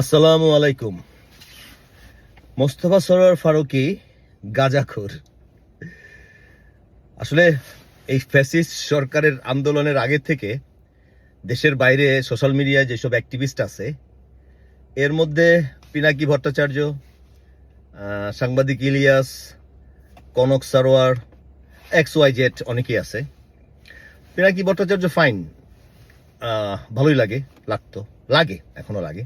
আসসালামু আলাইকুম। মোস্তফা সরোয়ার ফারুকি গাজাখোর। আসলে এই ফ্যাসিস্ট সরকারের আন্দোলনের আগে থেকে দেশের বাইরে সোশ্যাল মিডিয়ায় যেসব অ্যাক্টিভিস্ট আছে, এর মধ্যে পিনাকি ভট্টাচার্য সাংবাদিক Ilias, Kanak Sarwar, X Y Z অনেকেই আছে। পিনাকি ভট্টাচার্য ফাইন ভালোই লাগে, লাগতো, লাগে, এখনও লাগে।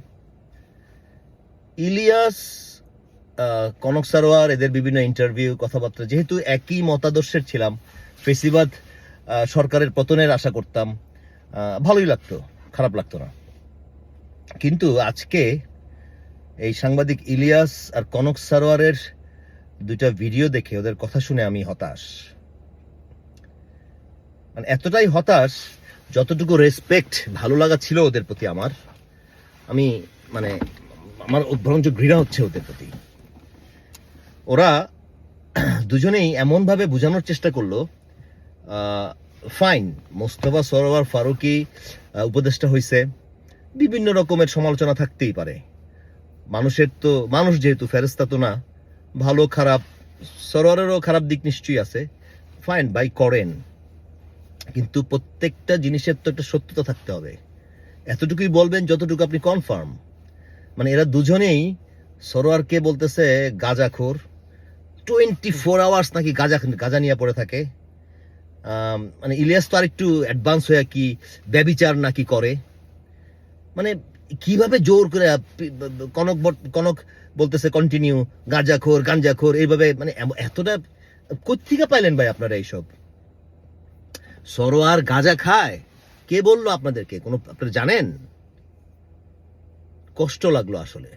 ইলিয়াস কনক সারোয়ার, এদের বিভিন্ন ইন্টারভিউ কথাবার্তা, যেহেতু একই মতাদর্শের ছিলাম, ফেসিবাদ সরকারের পতনের আশা করতাম ভালোই লাগতো, খারাপ লাগতো না। কিন্তু আজকে এই সাংবাদিক ইলিয়াস আর কনক সারোয়ারের দুইটা ভিডিও দেখে ওদের কথা শুনে আমি হতাশ। মানে এতটাই হতাশ, যতটুকু রেসপেক্ট ভালো লাগা ছিল ওদের প্রতি আমার, আমি মানে আমার বরঞ্চ ঘৃণা হচ্ছে ওদের প্রতি। ওরা দুজনেই এমনভাবে বোঝানোর চেষ্টা করল ফাইন, মোস্তফা সরোয়ার ফারুকি উপদেষ্টা হয়েছে বিভিন্ন রকমের সমালোচনা থাকতেই পারে। মানুষের তো, মানুষ যেহেতু ফেরেস্তা তো না, ভালো, খারাপ, সরোয়ারেরও খারাপ দিক নিশ্চয়ই আছে। ফাইন বাই করেন। কিন্তু প্রত্যেকটা জিনিসের তো একটা সত্যতা থাকতে হবে। এতটুকুই বলবেন, যতটুকু আপনি কনফার্ম মানে এরা দুজনেই সরোয়ারকে বলতেছে গাজাখোর। টোয়েন্টি ফোর আওয়ার্স নাকি গাজা গাজা নিয়ে পড়ে থাকে। মানে ইলিয়াস তো আরেকটু অ্যাডভান্স হয়ে কি ব্যবিচার নাকি করে। মানে কীভাবে জোর করে কনক কনক বলতেছে কন্টিনিউ গাঁজাখোর, গাঞ্জাখোর, এইভাবে মানে এতটা কোথেকে পাইলেন ভাই আপনারা এইসব? সরোয়ার গাঁজা খায়? কে বলল আপনাদেরকে? কোনো আপনারা জানেন? কষ্ট লাগল আসলে।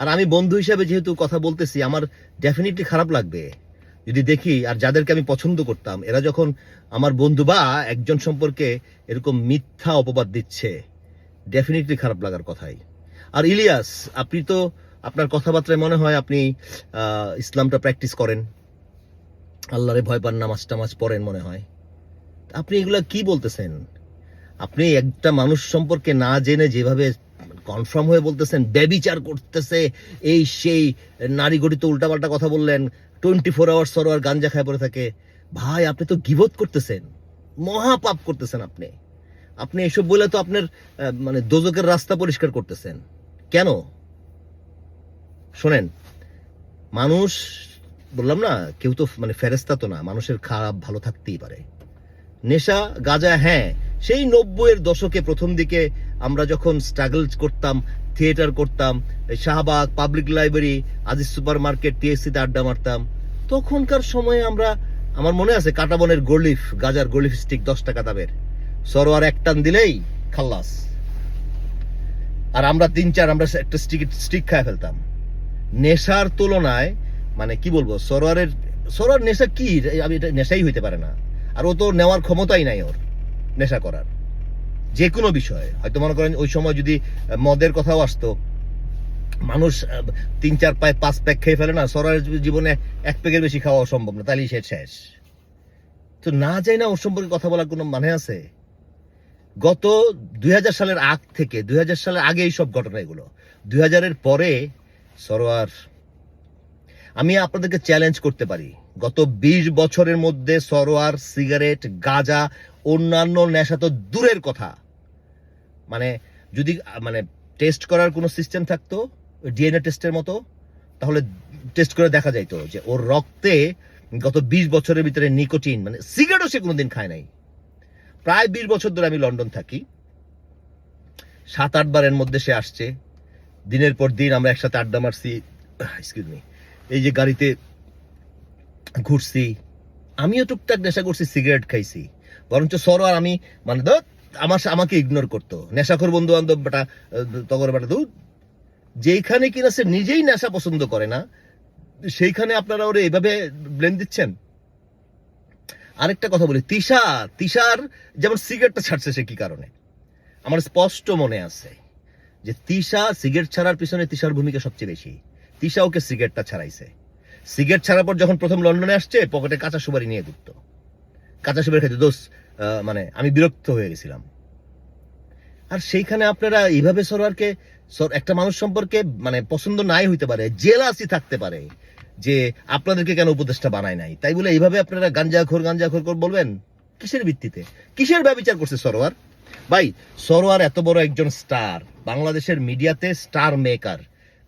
আর আমি বন্ধু হিসাবে যেহেতু কথা বলতেছি, আমার ডেফিনেটলি খারাপ লাগবে। যদি দেখি, আর যাদেরকে আমি পছন্দ করতাম, এরা যখন আমার বন্ধু বা একজন সম্পর্কে এরকম মিথ্যা অপবাদ দিচ্ছে ডেফিনেটলি খারাপ লাগার কথাই। আর ইলিয়াস, আপনি তো আপনার কথাবার্তায় মনে হয় আপনি ইসলামটা প্র্যাকটিস করেন। আল্লাহরে ভয় পান, নামাজ টামাজ পড়েন মনে হয়। আপনি এগুলা কি বলতেছেন? আপনি একটা মানুষ সম্পর্কে না জেনে যেভাবে কনফার্ম হয়ে বলতেছেন, ব্যবিচার করতেছে এই সেই নারী গঠিত উল্টাপাল্টা কথা বললেন টোয়েন্টি ফোর আওয়ার্স সরোয়ার গাঞ্জা খায় পড়ে থাকে। ভাই, আপনি তো গিবত করতেছেন মহা পাপ করতেছেন আপনি। আপনি এসব বলে তো আপনার মানে দোজকের রাস্তা পরিষ্কার করতেছেন। কেন? শোনেন, মানুষ, বললাম না, কেউ তো মানে ফেরেস্তা তো না, মানুষের খারাপ ভালো থাকতেই পারে। নেশা, গাজা হ্যাঁ সেই নব্বইয়ের দশকে প্রথম দিকে আমরা যখন স্ট্রাগল করতাম থিয়েটার করতাম Shahbag public library Aziz super market টিএসসিতে আড্ডা মারতাম, তখনকার সময়ে আমরা, আমার মনে আছে কাটাবনের গলিফ, গাজার গলিফ স্টিক দশ টাকা দামের। সরোয়ার এক টান দিলেই খাল্লাস। আর আমরা তিন চার, আমরা একটা স্টিক স্টিক খায় ফেলতাম। নেশার তুলনায় মানে কি বলব, সরোয়ারের, সরোয়ার নেশা কি? আমি এটা, নেশাই হইতে পারে না। আর ও তো নেওয়ার ক্ষমতাই নাই ওর। নেশা করার। যে কোনো বিষয়ে। হয়তো মনে করেন ওই সময় যদি মদের কথাও আসতো। মানুষ তিন, চার পায়, পাঁচ প্যাক খেয়ে ফেলে না, সরার জীবনে এক প্যাকের বেশি খাওয়া সম্ভব না, তাহলেই সে শেষ। তো না যাই না ওর সম্পর্কে কথা বলার কোনো মানে আছে? গত দুই হাজার সালের আগ থেকে, দুই হাজার সালের আগে এই সব ঘটনা এগুলো। দুই হাজারের পরে সরোয়ার, আমি আপনাদেরকে চ্যালেঞ্জ করতে পারি। গত ২০ বছরের মধ্যে সরোয়ার, সিগারেট, গাঁজা, অন্যান্য নেশা তো দূরের কথা। মানে যদি মানে টেস্ট করার কোনো সিস্টেম থাকতো ডিএনএ টেস্টের মতো, তাহলে টেস্ট করে দেখা যাইতো যে ওর রক্তে গত ২০ বছরের ভিতরে নিকোটিন মানে সিগারেটও সে কোনোদিন খায় নাই। প্রায় ২০ বছর ধরে আমি লন্ডন থাকি। সাত, আট বারের মধ্যে সে আসছে। দিনের পর দিন আমরা একসাথে আড্ডা মারছি। এই যে গাড়িতে ঘুরছি, আমিও টুকটাক নেশা করছি, সিগারেট খাইছি। বরঞ্চ সরোয়ার আমি মানে ধর, আমার আমাকে ইগনোর করতো। নেশাখোর বন্ধু বান্ধব বেটা তগর বেটা দুধ যেইখানে কিনা সে নিজেই নেশা পছন্দ করে না, সেইখানে আপনারা ওরে এভাবে ব্লেন দিচ্ছেন? আরেকটা কথা বলি, তিশা, তিশার যেমন সিগারেটটা ছাড়ছে সে কি কারণে? আমার স্পষ্ট মনে আছে যে তিশা সিগারেট ছাড়ার পিছনে তিশার ভূমিকা সবচেয়ে বেশি। তিশা ওকে সিগারেটটা ছাড়াইছে। সিগারেট ছাড়ার পর যখন প্রথম লন্ডনে আসছে, পকেটে কাঁচা সুপারি নিয়ে ঘুরতো কাঁচা সুপারি খাইতে দোষ মানে আমি বিরক্ত হয়ে গেছিলাম। আর সেইখানে আপনারা এইভাবে সরোয়ারকে একটা মানুষ সম্পর্কে মানে পছন্দ নাই হইতে পারে, জেলাসি থাকতে পারে, যে আপনাদেরকে কেন উপদেষ্টা বানায় নাই। তাই বলে এইভাবে আপনারা গাঞ্জাখোর গাঞ্জাখোর বলবেন? কিসের ভিত্তিতে? কিসের ব্যবচার করছে সরোয়ার? ভাই, সরোয়ার এত বড় একজন স্টার, বাংলাদেশের মিডিয়াতে স্টার মেকার।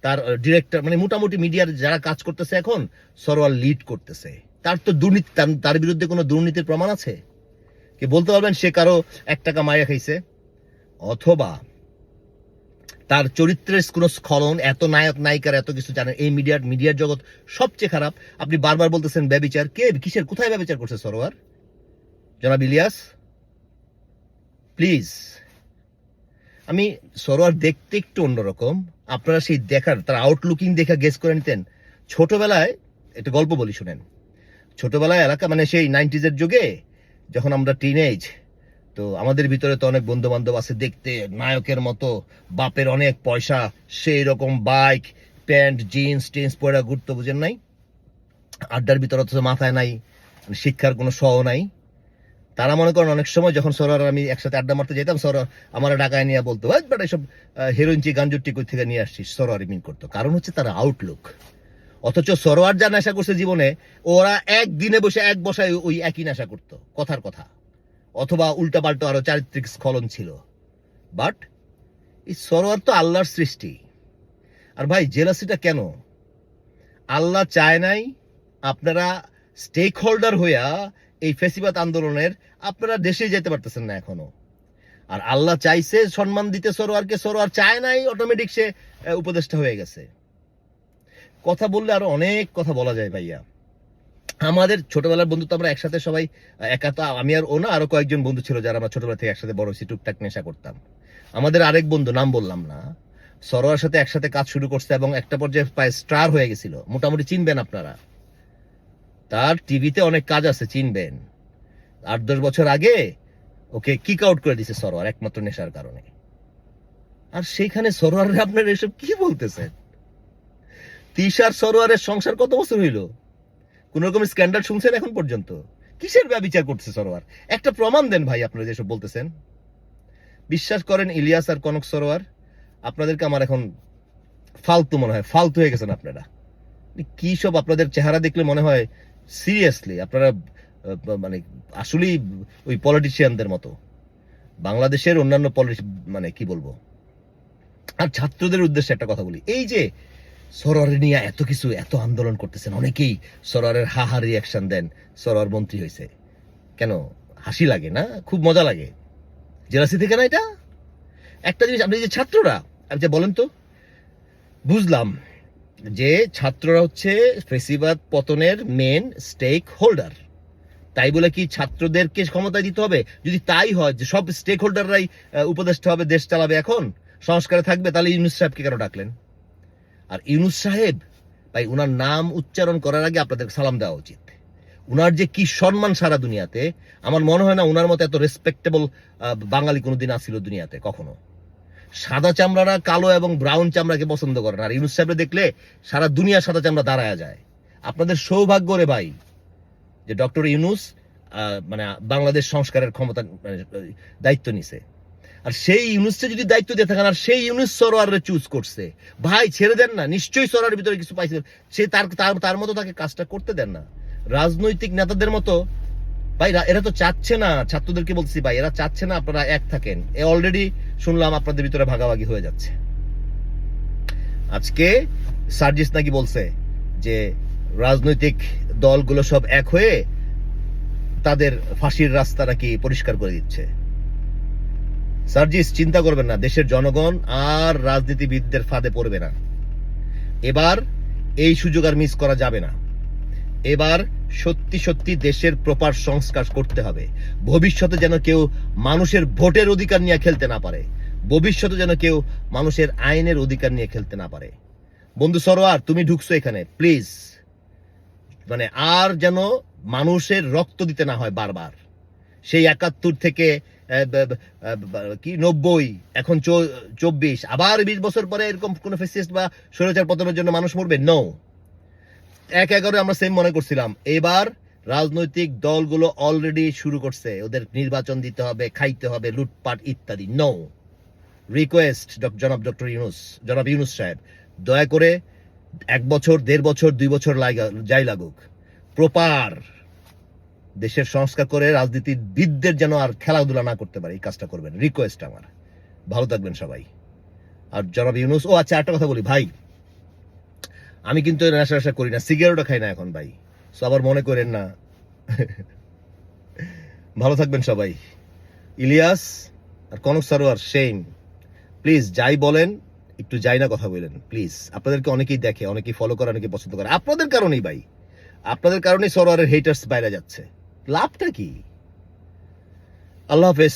তার ডিরেক্টর মানে মোটামুটি মিডিয়ার যারা কাজ করতেছে এখন সরোয়ার লিড করতেছে। তার তো দুর্নীতি, তার- বিরুদ্ধে কোনো দুর্নীতির প্রমাণ আছে? কি বলতে পারবেন? সে কারও এক টাকা মায়া খাইছে? অথবা তার চরিত্রের কোনো স্খলন, এত নায়ক, নায়িকার এত কিছু জানেন, এই মিডিয়ার মিডিয়ার জগৎ সবচেয়ে খারাপ। আপনি বারবার বলতেছেন ব্যবিচার। কে, কিসের, কোথায় ব্যবিচার করছে সরোয়ার? জনাব ইলিয়াস? প্লিজ। আমি সরোয়ার দেখতে একটু অন্যরকম। আপনারা সেই দেখার, তার আউটলুকিং দেখে গেস করে নিতেন। ছোটবেলায়, একটা গল্প বলি শুনেন। ছোটবেলায় এলাকা মানে সেই নাইনটিজের যুগে, যখন আমরা টিনেজ তো আমাদের ভিতরে তো অনেক বন্ধু বান্ধব আছে দেখতে, নায়কের মতো, বাপের অনেক পয়সা, সেই রকম বাইক প্যান্ট জিন্স টিন্স পরে ঘুরতে, বুঝেন নাই? আড্ডার ভিতরে অথচ মাথায় নাই মানে শিক্ষার কোনো সহ নাই। তারা মনে করেন অনেক সময় যখন সরার আমি একসাথে আড্ডা মারতে যেতাম সর আমার ডাকায় নিয়ে বলতো "ওই বেটা এসব হেরোইনচি গাঞ্জুটি কই থেকে নিয়ে আসছিস? সরোয়ার মিন করতো। কারণ হচ্ছে তার আউটলুক অথচ সরোয়ার যা নেশা করছে জীবনে, ওরা একদিনে বসে এক বসায় ওই একই নেশা করতো, কথার কথা। অথবা উল্টা পাল্টা আরও চারিত্রিক স্খলন ছিল। বাট এই সরোয়ার তো আল্লাহর সৃষ্টি। আর ভাই জেলাসিটা কেন? আল্লাহ চায় নাই আপনারা স্টেক হোল্ডার হইয়া এই ফেসিবাদ আন্দোলনের আপনারা দেশে যেতে পারতেছেন না এখনও। আর আল্লাহ চাইছে সম্মান দিতে সরোয়ারকে, সরোয়ার চায় নাই অটোমেটিক সে উপদেষ্টা হয়ে গেছে। কথা বললে আরও অনেক কথা বলা যায় ভাইয়া। আমাদের ছোটবেলার বন্ধু তো আমরা একসাথে সবাই একা তো আমি আর ও না, আরও কয়েকজন বন্ধু ছিল যারা আমরা ছোটবেলা থেকে একসাথে বড় হয়েছি, টুকটাক নেশা করতাম। আমাদের আরেক বন্ধু, নাম বললাম না, সরোয়ার সাথে একসাথে কাজ শুরু করছে এবং একটা পর্যায়ে প্রায় স্টার হয়ে গেছিল। মোটামুটি চিনবেন আপনারা। তার টিভিতে অনেক কাজ আছে, চিনবেন। আট, দশ বছর আগে ওকে কিক আউট করে দিছে সরোয়ার, একমাত্র নেশার কারণে। আর সেইখানে সরোয়ারের আপনার এসব কি বলতেছেন? তিশার সরোয়ারের সংসার কত বছর হইল? কোন রকম স্ক্যান্ডাল শুনছেন এখন পর্যন্ত? কিসের ব্যবচার করছে সরোয়ার? একটা প্রমাণ দেন ভাই আপনারা যেসব বলতেছেন। বিশ্বাস করেন ইলিয়াস আর কনক সরোয়ার, আপনাদেরকে আমার এখন ফালতু মনে হয়, ফালতু হয়ে গেছেন আপনারা। কি সব আপনাদের চেহারা দেখলে মনে হয় সিরিয়াসলি আপনারা মানে আসলেই ওই পলিটিশিয়ানদের মতো। বাংলাদেশের অন্যান্য পলিটি মানে কি বলব? আর ছাত্রদের উদ্দেশ্যে একটা কথা বলি। এই যে সরোয়ারের নিয়ে এত কিছু, এত আন্দোলন করতেছেন, অনেকেই সরোয়ারের হা হা রিয়াকশন দেন সরোয়ার মন্ত্রী হয়েছে কেন? হাসি লাগে না? খুব মজা লাগে। জেলাসি থেকে না এটা? একটা জিনিস, আপনি যে ছাত্ররা, আপনি যে বলেন তো, বুঝলাম। যে ছাত্ররা হচ্ছে ফেসিবাদ পতনের মেন স্টেক হোল্ডার তাই বলে কি ছাত্রদেরকে ক্ষমতা দিতে হবে? যদি তাই হয়, যে সব স্টেক হোল্ডাররাই উপদেষ্টা হবে, দেশ চালাবে এখন, সংস্কারে থাকবে, তাহলে ইউনুস সাহেবকে কেন ডাকলেন? আর ইউনুস সাহেব, ভাই, উনার নাম উচ্চারণ করার আগে আপনাদের সালাম দেওয়া উচিত। উনার যে কি সম্মান সারা দুনিয়াতে, আমার মনে হয় না উনার মতো এত রেসপেক্টেবল বাঙালি কোনোদিন আসছিল দুনিয়াতে, কখনো। সাদা চামড়ারা কালো এবং ব্রাউন চামড়াকে পছন্দ করে না আর ইউনুস সাহেব দেখলে সারা দুনিয়া সাদা চামড়া দাঁড়ায় যায়। আপনাদের সৌভাগ্য রে ভাই যে ডক্টর ইউনুস মানে বাংলাদেশ সংস্কারের ক্ষমতা মানে, দায়িত্ব নিছে। আর সেই ইউনুসকে যদি দায়িত্ব দিয়ে থাকেন আর সেই ইউনুস সরোয়ার চুজ করছে। ভাই ছেড়ে দেন না নিশ্চয়ই সরোয়ারের ভিতরে কিছু পাইছে। সে তার তার মতো তাকে কাজটা করতে দেন না। রাজনৈতিক নেতাদের মতো ভাই, এরা তো চাচ্ছে না, ছাত্রদেরকে বলছি ভাই, এরা চাচ্ছে না আপনারা এক থাকেন। এ অলরেডি শুনলাম আপনাদের ভিতরে ভাগাভাগি হয়ে যাচ্ছে। আজকে সার্জিস নাকি বলছে যে, রাজনৈতিক দলগুলো সব এক হয়ে তাদের ফাঁসির রাস্তা নাকি পরিষ্কার করে দিচ্ছে। সার্জিস, চিন্তা করবেন না, দেশের জনগণ আর রাজনীতিবিদদের ফাঁদে পড়বে না। এবার এই সুযোগ আর মিস করা যাবে না। এবার সত্যি সত্যি দেশের প্রপার সংস্কার করতে হবে। ভবিষ্যতে যেন কেউ মানুষের ভোটের অধিকার নিয়ে খেলতে না পারে। ভবিষ্যতে যেন কেউ মানুষের আইনের অধিকার নিয়ে খেলতে না পারে। বন্ধু সরোয়ার, তুমি ঢুকছো এখানে, প্লিজ। মানে আর যেন মানুষের রক্ত দিতে না হয় বারবার। সেই একাত্তর থেকে কি, নব্বই, এখন চব্বিশ। আবার বিশ বছর পরে এরকম কোন ফেসিস্ট বা স্বৈরাচার পতনের জন্য মানুষ মরবে? নো এক এগারো আমরা সেম মনে করছিলাম। এবার রাজনৈতিক দলগুলো অলরেডি শুরু করছে। ওদের নির্বাচন দিতে হবে, খাইতে হবে, লুটপাট ইত্যাদি। নো রিকোয়েস্ট জনাব ডক্টর ইউনুস, জনাব ইউনুস সাহেব, দয়া করে এক বছর, দেড় বছর, দুই বছর যাই লাগুক। প্রপার দেশের সংস্কার করে রাজনীতিবিদদের যেন আর খেলাধুলা না করতে পারে, এই কাজটা করবেন। রিকোয়েস্ট আমার। ভালো থাকবেন সবাই। আর জনাব ইউনুস, ও আচ্ছা একটা কথা বলি, ভাই। আমি কিন্তু নেশা নেশা করি না। সিগারেটও খাই না এখন ভাই। সো আবার মনে করেন না। ভালো থাকবেন সবাই। ইলিয়াস আর কনক সারোয়ার সেইম প্লিজ যাই বলেন, একটু যাই না কথা বলেন। প্লিজ আপনাদেরকে অনেকেই দেখে, অনেকেই ফলো করে, অনেকেই পছন্দ করে। আপনাদের কারণেই ভাই। আপনাদের কারণেই সরোয়ারের হেটার্স বাইরে যাচ্ছে। লাভটা কি? আল্লাহ হাফেজ।